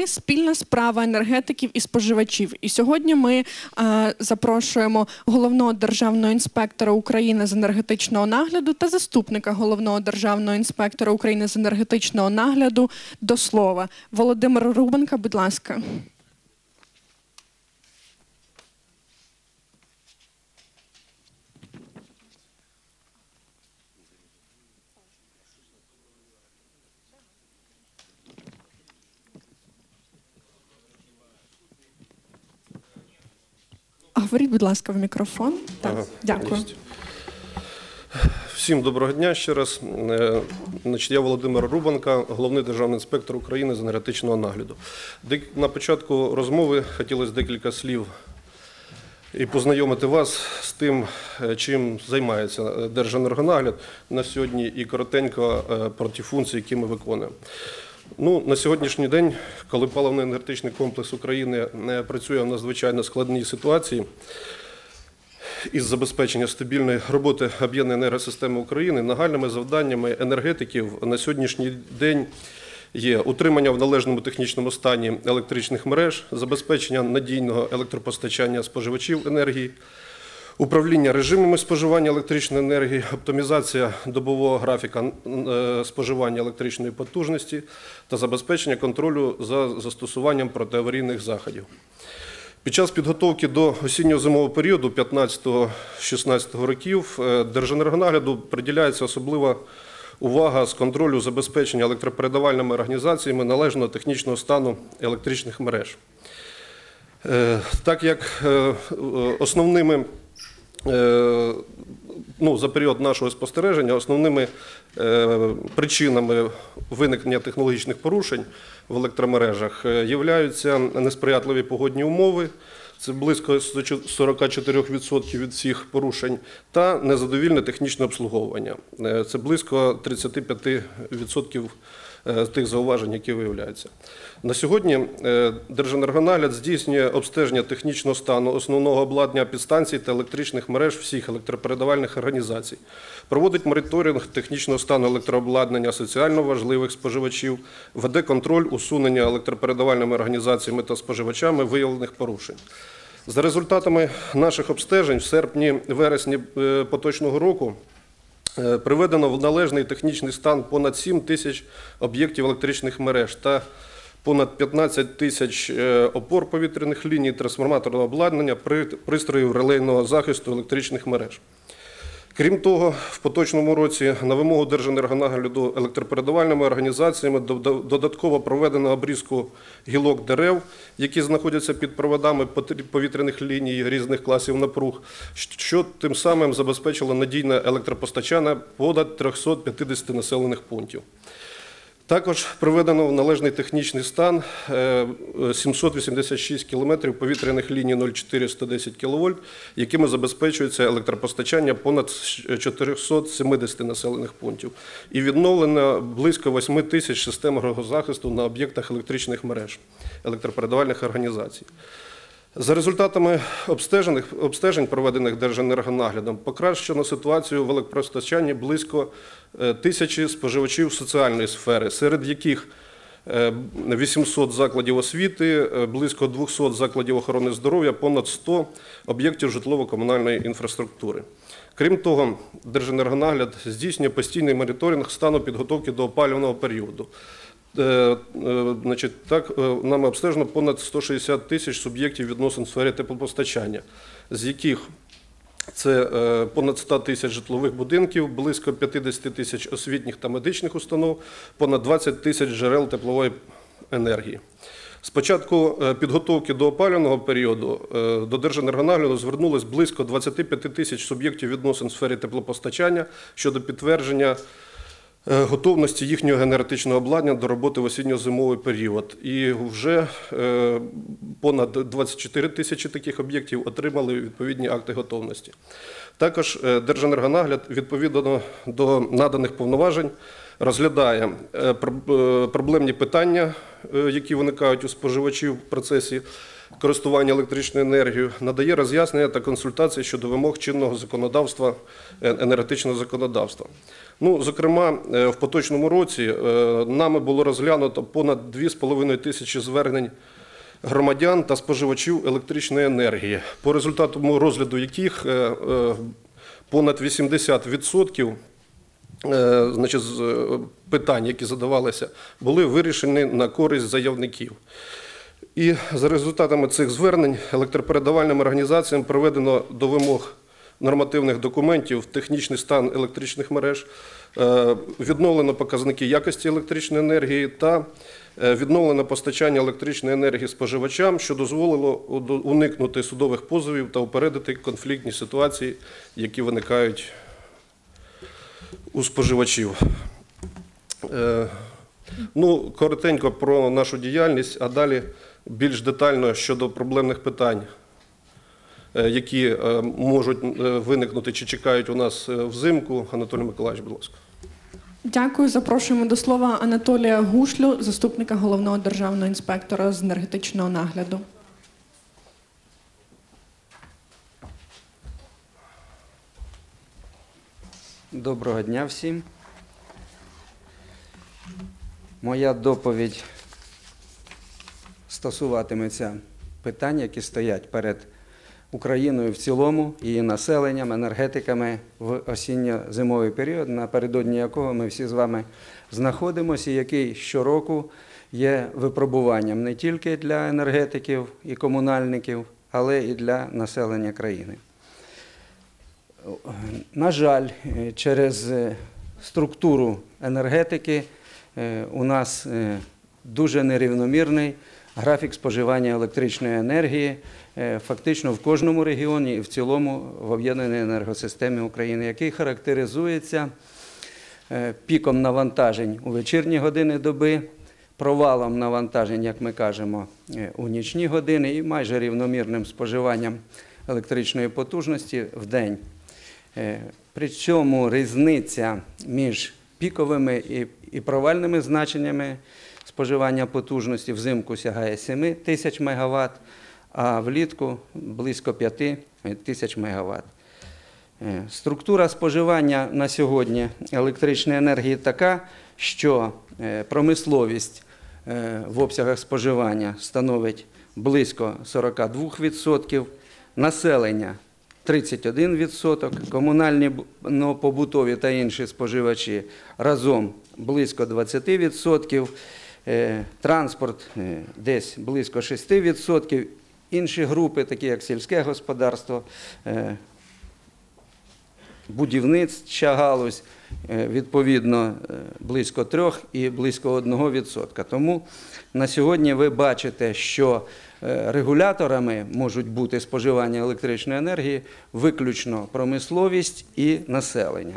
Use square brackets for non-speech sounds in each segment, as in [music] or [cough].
Ми спільна справа енергетиків і споживачів. І сьогодні ми е, запрошуємо головного державного інспектора України з енергетичного нагляду та заступника головного державного інспектора України з енергетичного нагляду до слова. Володимир Рубенка, будь ласка. Говоріть, будь ласка, в мікрофон. Так, Ага, дякую. єсть. Всім доброго дня ще раз. Е, я Володимир Рубанка, головний державний інспектор України з енергетичного нагляду. На початку розмови хотілося декілька слів і познайомити вас з тим, е, чим займається е, Держенергонагляд на сьогодні, і коротенько про ті функції, які ми виконуємо. Ну, на сьогоднішній день, коли паливно-енергетичний комплекс України не працює в надзвичайно складній ситуації, із забезпечення стабільної роботи об'єднаної енергосистеми України нагальними завданнями енергетиків на сьогоднішній день є утримання в належному технічному стані електричних мереж, забезпечення надійного електропостачання споживачів енергії, управління режимами споживання електричної енергії, оптимізація добового графіка е, споживання електричної потужності та забезпечення контролю за застосуванням протиаварійних заходів. Під час підготовки до осінньо-зимового періоду 15-16 років е, Держенергонагляду приділяється особлива увага з контролю забезпечення електропередавальними організаціями належного технічного стану електричних мереж. Е, Так як основними ну, за період нашого спостереження основними е, причинами виникнення технологічних порушень в електромережах е, являються несприятливі погодні умови. Це близько 44% від всіх порушень, та незадовільне технічне обслуговування. Е, Це близько 35% е, тих зауважень, які виявляються. На сьогодні е, Держенергонагляд здійснює обстеження технічного стану основного обладнання підстанцій та електричних мереж всіх електропередавальних організацій, проводить моніторинг технічного стану електрообладнання соціально важливих споживачів, веде контроль усунення електропередавальними організаціями та споживачами виявлених порушень. За результатами наших обстежень в серпні-вересні е, поточного року Е, Приведено в належний технічний стан понад 7 тисяч об'єктів електричних мереж та понад 15 тисяч е, опор повітряних ліній, трансформаторного обладнання, при- пристроїв релейного захисту електричних мереж. Крім того, в поточному році на вимогу Держенергонагляду електропередавальними організаціями додатково проведено обрізку гілок дерев, які знаходяться під проводами повітряних ліній різних класів напруг, що тим самим забезпечило надійне електропостачання понад 350 населених пунктів. Також приведено в належний технічний стан е, 786 кілометрів повітряних ліній 0,410 кВт, якими забезпечується електропостачання понад 470 населених пунктів. І відновлено близько 8 тисяч систем енергозахисту на об'єктах електричних мереж, електропередавальних організацій. За результатами обстежень, проведених Держенергонаглядом, покращено ситуацію в електропостачанні близько е, тисячі споживачів соціальної сфери, серед яких е, 800 закладів освіти, е, близько 200 закладів охорони здоров'я, понад 100 об'єктів житлово-комунальної інфраструктури. Крім того, Держенергонагляд здійснює постійний моніторинг стану підготовки до опалювального періоду. Е, е, Значить, так, е, нами обстежено понад 160 тисяч суб'єктів відносин в сфері теплопостачання, з яких це понад 100 тисяч житлових будинків, близько 50 тисяч освітніх та медичних установ, понад 20 тисяч джерел теплової енергії. З початку підготовки до опалювального періоду до Держенергонагляду звернулось близько 25 тисяч суб'єктів відносин в сфері теплопостачання щодо підтвердження готовності їхнього енергетичного обладнання до роботи в осінньо-зимовий період. І вже е, понад 24 тисячі таких об'єктів отримали відповідні акти готовності. Також е, Держенергонагляд відповідно до наданих повноважень розглядає е, проб- е, проблемні питання, е, які виникають у споживачів в процесі користування електричною енергією, надає роз'яснення та консультації щодо вимог чинного законодавства, е, енергетичного законодавства. Ну, зокрема, е, в поточному році е, нами було розглянуто понад 2,5 тисячі звернень громадян та споживачів електричної енергії, по результату розгляду яких понад 80% е, значить, питань, які задавалися, були вирішені на користь заявників. І за результатами цих звернень електропередавальним організаціям проведено до вимог нормативних документів технічний стан електричних мереж, е, відновлено показники якості електричної енергії та е, відновлено постачання електричної енергії споживачам, що дозволило уникнути судових позовів та упередити конфліктні ситуації, які виникають у споживачів. Е, Ну, коротенько про нашу діяльність, а далі більш детально щодо проблемних питань, е, які е, можуть е, виникнути чи чекають у нас взимку. Анатолій Миколаївич, будь ласка. Дякую. Запрошуємо до слова Анатолія Гушлю, заступника головного державного інспектора з енергетичного нагляду. Доброго дня всім. Моя доповідь стосуватиметься питань, які стоять перед Україною в цілому, її населенням, енергетиками в осінньо-зимовий період, напередодні якого ми всі з вами знаходимося, який щороку є випробуванням не тільки для енергетиків і комунальників, але і для населення країни. На жаль, через структуру енергетики е, у нас е, дуже нерівномірний графік споживання електричної енергії е, фактично в кожному регіоні і в цілому в об'єднаній енергосистемі України, який характеризується е, піком навантажень у вечірні години доби, провалом навантажень, як ми кажемо, е, у нічні години і майже рівномірним споживанням електричної потужності в день. При цьому різниця між піковими і провальними значеннями споживання потужності взимку сягає 7 тисяч МВт, а влітку близько 5 тисяч МВт. Е, Структура споживання на сьогодні електричної енергії така, що е, промисловість е, в обсягах споживання становить близько 42%, населення 31%, комунальні ну, побутові та інші споживачі разом близько 20%, е, транспорт е, десь близько 6%, інші групи, такі як сільське господарство, е, будівництва галузь, е, відповідно, е, близько 3 і близько 1%. Тому на сьогодні ви бачите, що е, регуляторами можуть бути споживання електричної енергії виключно промисловість і населення.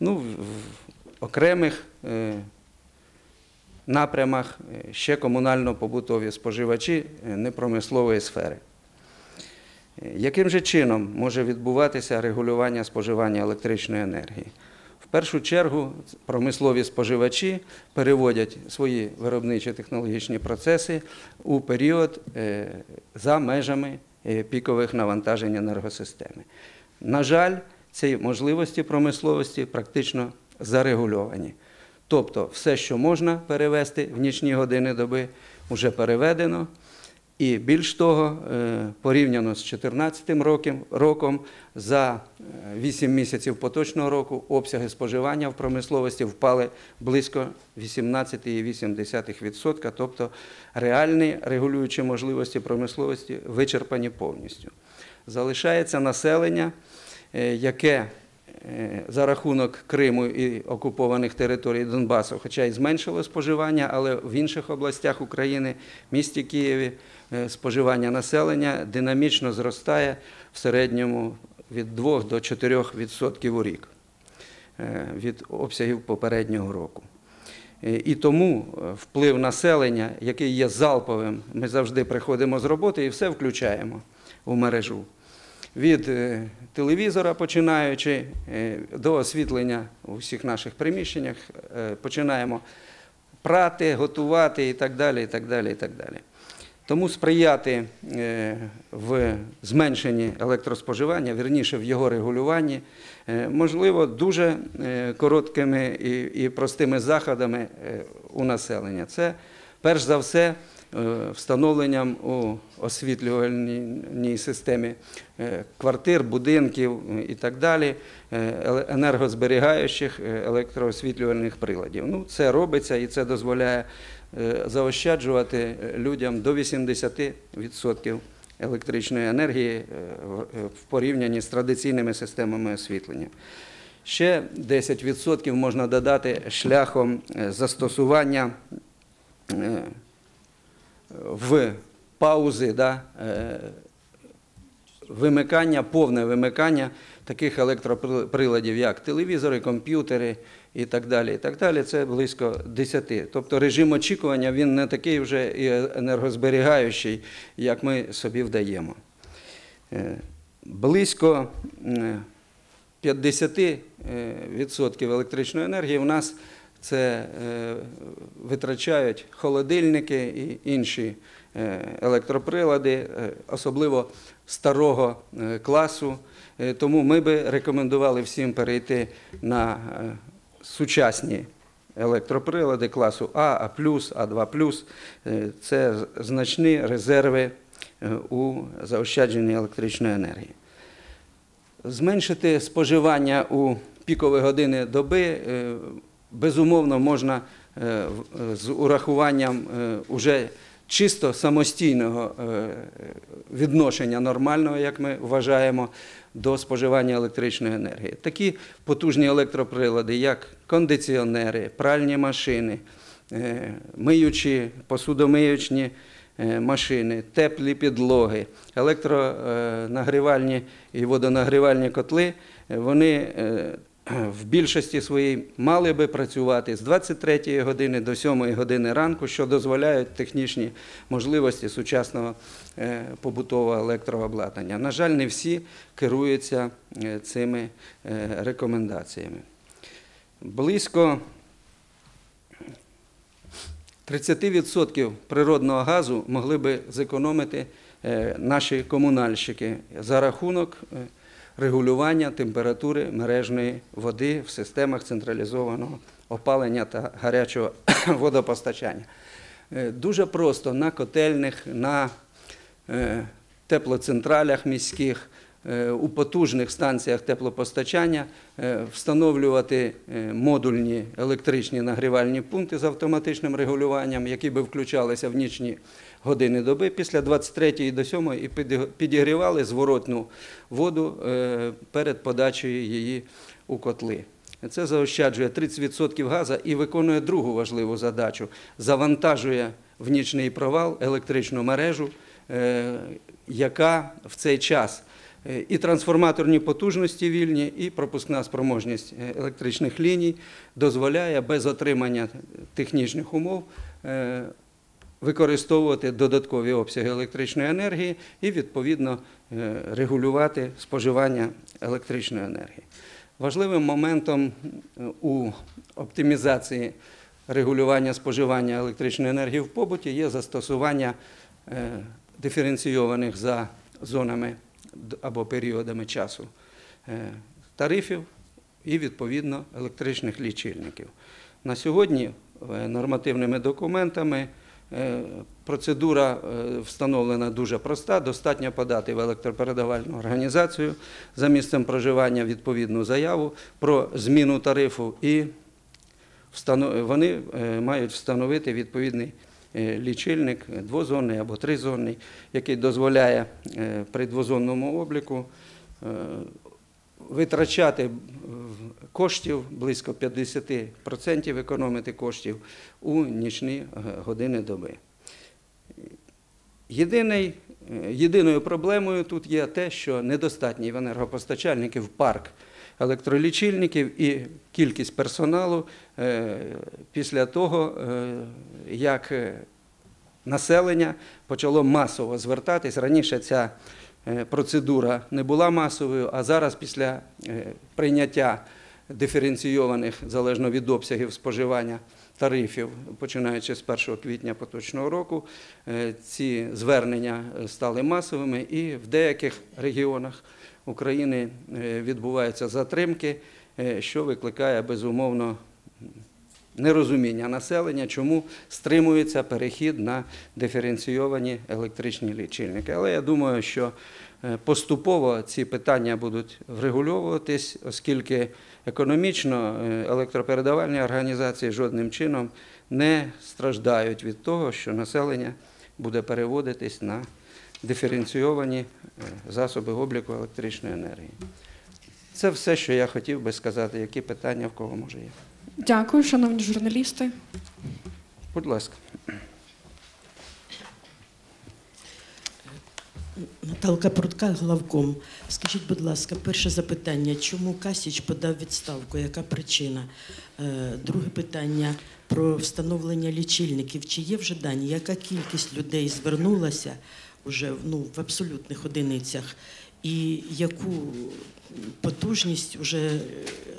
Ну, в окремих е, напрямах е, ще комунально-побутові споживачі е, непромислової сфери. Е, Яким же чином може відбуватися регулювання споживання електричної енергії? В першу чергу промислові споживачі переводять свої виробничі технологічні процеси у період за межами пікових навантажень енергосистеми. На жаль, ці можливості промисловості практично зарегульовані. Тобто все, що можна перевести в нічні години доби, вже переведено. І більш того, е, порівняно з 2014 роком, за 8 місяців поточного року обсяги споживання в промисловості впали близько 18,8%, тобто реальні регулюючі можливості промисловості вичерпані повністю. Залишається населення, е, яке е, за рахунок Криму і окупованих територій Донбасу, хоча й зменшило споживання, але в інших областях України, місті Києві, е, споживання населення динамічно зростає в середньому від 2 до 4 відсотків у рік е, від обсягів попереднього року. Е, І тому е, вплив населення, який є залповим, ми завжди приходимо з роботи і все включаємо у мережу. Від е, телевізора, починаючи е, до освітлення у всіх наших приміщеннях, е, починаємо прати, готувати і так далі. і так далі, і так далі. Тому сприяти в зменшенні електроспоживання, вірніше в його регулюванні, можливо, дуже короткими і, простими заходами у населення. Це перш за все встановленням у освітлювальній системі е, квартир, будинків е, і так далі, е, енергозберігаючих е, електроосвітлювальних приладів. Ну, це робиться і це дозволяє е, заощаджувати е, людям до 80% електричної енергії е, в- е, порівнянні з традиційними системами освітлення. Ще 10% можна додати шляхом е, застосування е, в паузи, да, е, вимикання, повне вимикання таких електроприладів, як телевізори, комп'ютери і так далі. І так далі. Це близько 10. Тобто режим очікування він не такий вже і енергозберігаючий, як ми собі вдаємо. Е, Близько е, 50% електричної енергії в нас це е, витрачають холодильники і інші е, електроприлади, е, особливо старого класу. Тому ми би рекомендували всім перейти на сучасні електроприлади класу А, А+, А2+. Е, Це значні резерви у заощадженні електричної енергії. Зменшити споживання у пікові години доби безумовно можна е, з урахуванням е, уже чисто самостійного е, відношення нормального, як ми вважаємо, до споживання електричної енергії. Такі потужні електроприлади, як кондиціонери, пральні машини, е, миючі, посудомиючні е, машини, теплі підлоги, електронагрівальні і водонагрівальні котли, е, вони е, в більшості своїй мали би працювати з 23 години до 7 години ранку, що дозволяють технічні можливості сучасного е, побутового електрообладнання. На жаль, не всі керуються е, цими е, рекомендаціями. Близько 30% природного газу могли би зекономити наші комунальщики за рахунок регулювання температури мережної води в системах централізованого опалення та гарячого [coughs] водопостачання. Е, Дуже просто на котельних, на е, теплоцентралях міських, у потужних станціях теплопостачання е, встановлювати е, модульні електричні нагрівальні пункти з автоматичним регулюванням, які би включалися в нічні години доби після 23 до 7 і підіг- підігрівали зворотну воду е, перед подачею її у котли. Це заощаджує 30% газу і виконує другу важливу задачу завантажує в нічний провал електричну мережу, е, яка в цей час е, і трансформаторні потужності вільні, і пропускна спроможність е, електричних ліній дозволяє без отримання технічних умов е, використовувати додаткові обсяги електричної енергії і відповідно е, регулювати споживання електричної енергії. Важливим моментом е, у оптимізації регулювання споживання електричної енергії в побуті є застосування е, диференційованих за зонами або періодами часу е, тарифів і відповідно електричних лічильників. На сьогодні е, нормативними документами е, процедура встановлена дуже проста. Достатньо подати в електропередавальну організацію за місцем проживання відповідну заяву про зміну тарифу і вони мають встановити відповідний лічильник е, двозонний або тризонний, який дозволяє е, при двозонному обліку е, витрачати коштів близько 50% економити коштів у нічні години доби. Єдиний, єдиною проблемою тут є те, що недостатній в енергопостачальників парк електролічильників і кількість персоналу е, після того, е, як е, населення почало масово звертатись. Раніше ця процедура не була масовою, а зараз після прийняття диференційованих залежно від обсягів споживання тарифів, починаючи з 1 квітня поточного року, ці звернення стали масовими і в деяких регіонах України е, відбуваються затримки, е, що викликає безумовно нерозуміння населення, чому стримується перехід на диференційовані електричні лічильники. Але я думаю, що е, поступово ці питання будуть врегульовуватись, оскільки економічно електропередавальні організації жодним чином не страждають від того, що населення буде переводитись на диференційовані е, засоби обліку електричної енергії. Це все, що я хотів би сказати, які питання в кого може є. Дякую, шановні журналісти. Будь ласка. Наталка Прудка, главком. Скажіть, будь ласка, перше запитання: чому Касіч подав відставку? Яка причина? Е, Друге питання про встановлення лічильників. Чи є вже дані? Яка кількість людей звернулася вже ну, в абсолютних одиницях? І яку потужність вже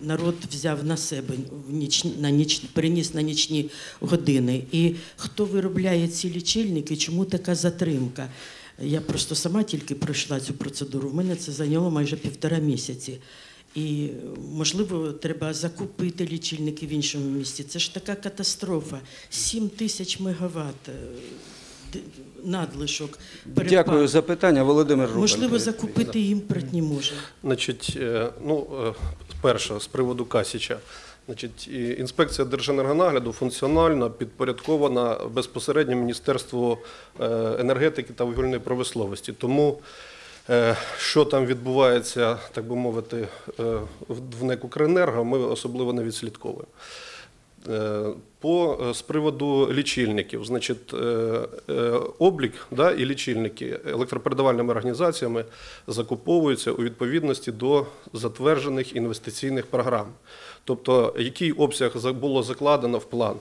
народ взяв на себе в ніч, на ніч, переніс на нічні години? І хто виробляє ці лічильники? Чому така затримка? Я просто сама тільки пройшла цю процедуру. В мене це зайняло майже півтора місяці. І, можливо, треба закупити лічильники в іншому місці. Це ж така катастрофа. 7 тисяч мегаватт е, надлишок. перепад. Дякую за питання, Володимир Рубан. Можливо, закупити не може. Значить, е, ну, е, перше, з приводу Касіча. Значить, інспекція Держенергонагляду функціонально підпорядкована безпосередньо Міністерству е, енергетики та вугільної промисловості. Тому що там відбувається, так би мовити, в- в НЕК «Укренерго», ми особливо не відслідковуємо. Е, По е, з приводу лічильників, значить, е, облік да, і лічильники електропередавальними організаціями закуповуються у відповідності до затверджених інвестиційних програм. Тобто, який обсяг було закладено в план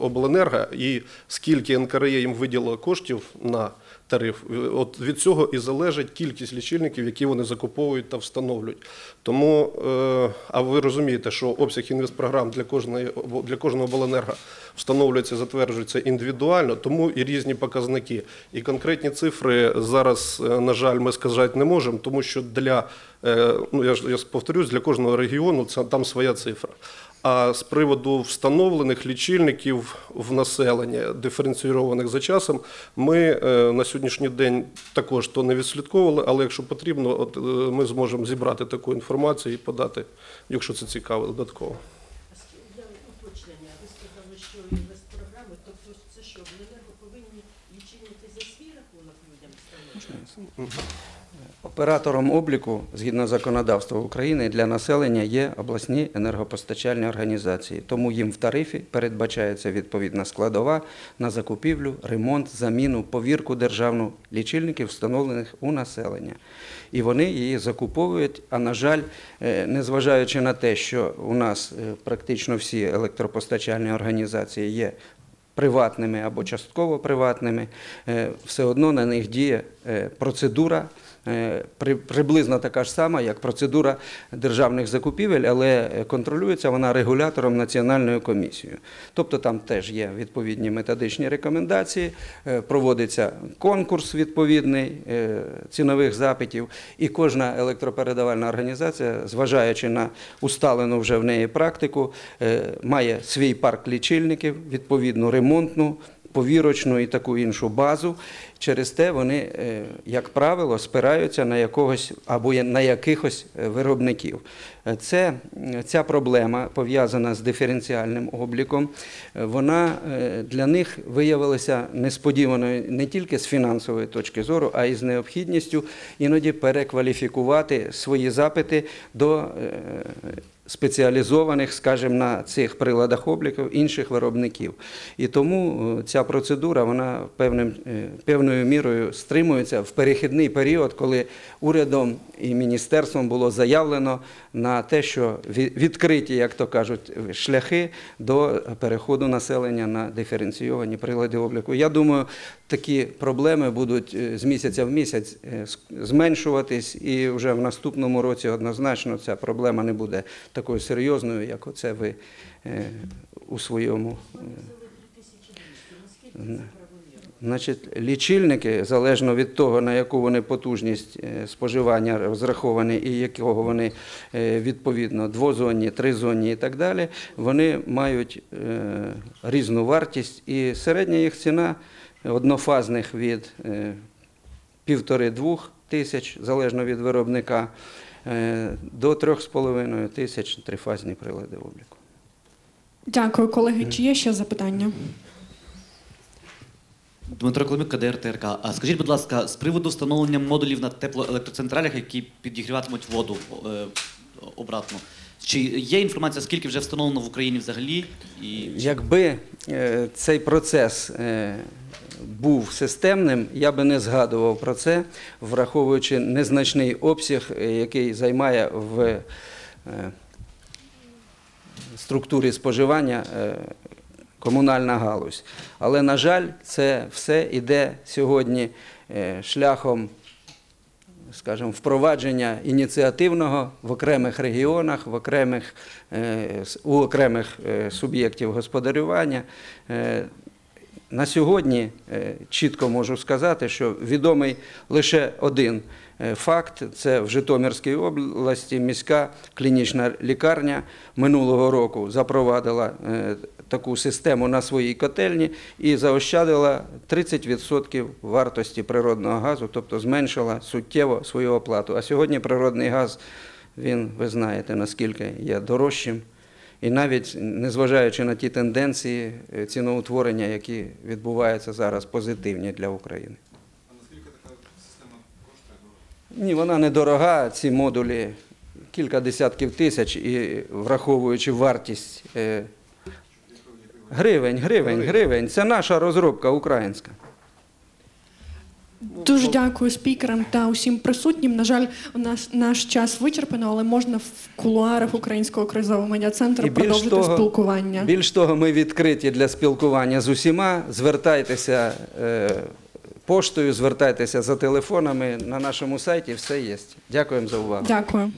обленерго і скільки НКРЕ їм виділило коштів на тариф, от від цього і залежить кількість лічильників, які вони закуповують та встановлюють. Тому, е, а ви розумієте, що обсяг інвестпрограм для кожної для кожного обленерго встановлюється, затверджується індивідуально, тому і різні показники. І конкретні цифри зараз, е, на жаль, ми сказати не можемо, тому що для е, ну я ж я повторюсь, для кожного регіону це там своя цифра. А з приводу встановлених лічильників в населення, диференційованих за часом, ми е, на сьогоднішній день також то не відслідковували, але якщо потрібно, от, е, ми зможемо зібрати таку інформацію і подати, якщо це цікаво, додатково. Я уточнення. Ви сказали, що інвестпрограми, тобто це що, обленерго повинні лічильники за свій рахунок людям встановити? Оператором обліку згідно законодавства України для населення є обласні енергопостачальні організації. Тому їм в тарифі передбачається відповідна складова на закупівлю, ремонт, заміну, повірку державну лічильників, встановлених у населення. І вони її закуповують. А на жаль, е, незважаючи на те, що у нас е, практично всі електропостачальні організації є приватними або частково приватними, е, все одно на них діє процедура. Е, при- Приблизно така ж сама, як процедура державних закупівель, але контролюється вона регулятором Національною комісією. Тобто там теж є відповідні методичні рекомендації, е, проводиться конкурс відповідний е, цінових запитів, і кожна електропередавальна організація, зважаючи на усталену вже в неї практику, має свій парк лічильників, відповідну ремонтну, повірочну і таку іншу базу. Через те вони, е, як правило, спираються на якогось або на якихось е, виробників. Е, Це, ця проблема пов'язана з диференціальним обліком. Вона для них виявилася несподіваною не тільки з фінансової точки зору, а й з необхідністю іноді перекваліфікувати свої запити до спеціалізованих, скажімо, на цих приладах обліку інших виробників. І тому е, ця процедура вона певним, е, певною мірою стримується в перехідний період, коли урядом і міністерством було заявлено на те, що відкриті, як то кажуть, шляхи до переходу населення на диференційовані прилади обліку. Я думаю, такі проблеми будуть е, з місяця в місяць е, зменшуватись, і вже в наступному році однозначно ця проблема не буде такою серйозною, як оце ви е, у своєму. Значить, лічильники, залежно від того, на яку вони потужність е, споживання розраховані і якого вони е, відповідно двозонні, тризонні і так далі, вони мають е, різну вартість. І середня їх ціна однофазних від півтори-двох тисяч, залежно від виробника, до трьох з половиною тисяч трифазні прилади обліку. Дякую, колеги. Чи є ще запитання? Дмитро Коломюк, КДР ТРК. А скажіть, будь ласка, з приводу встановлення модулів на теплоелектроцентралях, які підігріватимуть воду е, обратно. Чи є інформація, скільки вже встановлено в Україні взагалі? І Якби е, цей процес е, був системним, я би не згадував про це, враховуючи незначний обсяг, е, який займає в е, структурі споживання е, комунальна галузь. Але, на жаль, це все йде сьогодні е, шляхом скажімо, впровадження ініціативного в окремих регіонах, в окремих, е, у окремих е, суб'єктів господарювання. На сьогодні чітко можу сказати, що відомий лише один факт: це в Житомирській області міська клінічна лікарня минулого року запровадила таку систему на своїй котельні і заощадила 30% вартості природного газу, тобто зменшила суттєво свою оплату. А сьогодні природний газ, він, ви знаєте, наскільки є дорожчим. І навіть незважаючи на ті тенденції е, ціноутворення, які відбуваються зараз, позитивні для України. А наскільки така система коштує? Ні, вона недорога. Ці модулі кілька десятків тисяч, і враховуючи вартість е, гривень, гривень, гривень. Це наша розробка українська. Дуже дякую спікерам та усім присутнім. На жаль, у нас наш час вичерпано, але можна в кулуарах Українського кризового медіа центру продовжити того- спілкування. Більш того, ми відкриті для спілкування з усіма. Звертайтеся е, поштою, звертайтеся за телефонами. На нашому сайті все є. Дякуємо за увагу. Дякую.